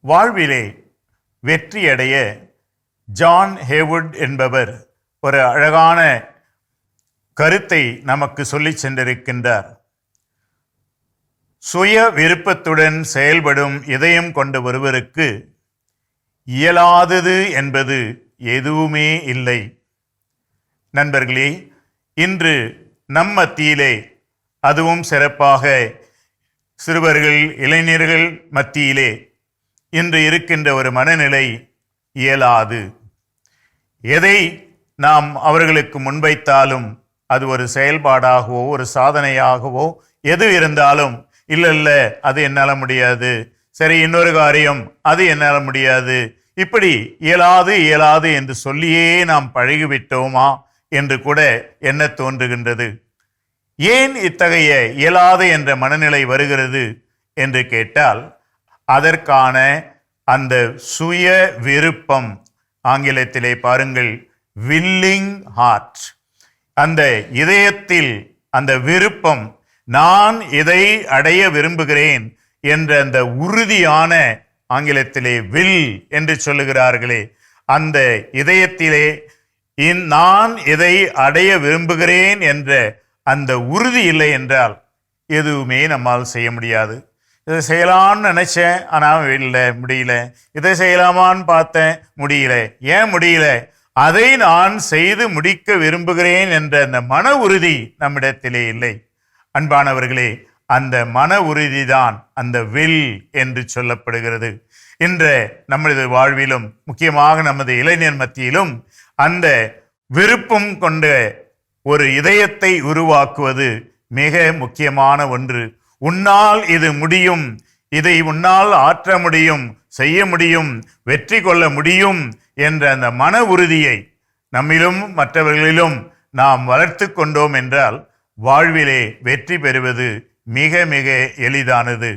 வாழ்விலே வெற்றியடைய John Haywood என்பவர் ஒரு அழகான கருத்தை நமக்கு சொல்லிச் சென்றிருக்கின்றார். சுய விருப்பத்துடன் செயல்படும் இதயம் கொண்ட ஒருவருக்கு இயலாதது என்பது எதுவுமே இல்லை. நண்பர்களே இன்று நம் மத்தியிலே அதுவும் சிறப்பாக சிறுவர்கள் இளைஞர்கள் மத்தியிலே இன்று இருக்கின்ற ஒரு மனநிலை இயலாது. எதை நாம் அவர்களுக்கு முன்வைத்தாலும் அது ஒரு செயல்பாடாகவோ ஒரு சாதனையாகவோ எது இருந்தாலும் இல்லை இல்லை அது என்னால் முடியாது. சரி இன்னொரு காரியம் அது என்னால் முடியாது. இப்படி இயலாது இயலாது என்று சொல்லியே நாம் பழகிவிட்டோமா? என்று கூட என்ன தோன்றுகின்றது. ஏன் இத்தகைய இயலாது என்ற மனநிலை வருகிறது என்று கேட்டால் அதற்கான அந்த சுய விருப்பம் ஆங்கிலத்திலே பாருங்கள் வில்லிங் ஹார்ட் அந்த இதயத்தில் அந்த விருப்பம் நான் இதை அடைய விரும்புகிறேன் என்ற அந்த உறுதியான ஆங்கிலத்திலே வில் என்று சொல்லுகிறார்களே அந்த இதயத்திலே இன் நான் இதை அடைய விரும்புகிறேன் என்ற அந்த உறுதி இல்லை என்றால் எதுவுமே நம்மால் செய்ய முடியாது. இதை செய்யலாம்னு நினைச்சேன் ஆனால் இல்லை முடியல. இதை செய்யலாமான்னு பார்த்தேன் முடியல. ஏன் முடியல? அதை நான் செய்து முடிக்க விரும்புகிறேன் என்ற அந்த மன உறுதி நம்மிடத்திலே இல்லை. அன்பானவர்களே அந்த மன உறுதி தான் அந்த வில் என்று சொல்லப்படுகிறது. இன்று நம்மளது வாழ்விலும் முக்கியமாக நமது இளைஞர் மத்தியிலும் அந்த விருப்பம் கொண்ட ஒரு இதயத்தை உருவாக்குவது மிக முக்கியமான ஒன்று. உன்னால் இது முடியும். இதை உன்னால் ஆற்ற முடியும் செய்ய முடியும் வெற்றி கொள்ள முடியும் என்ற அந்த மன உறுதியை நம்மிலும் மற்றவர்களிலும் நாம் வளர்த்து கொண்டோம் என்றால் வாழ்விலே வெற்றி பெறுவது மிக மிக எளிதானது.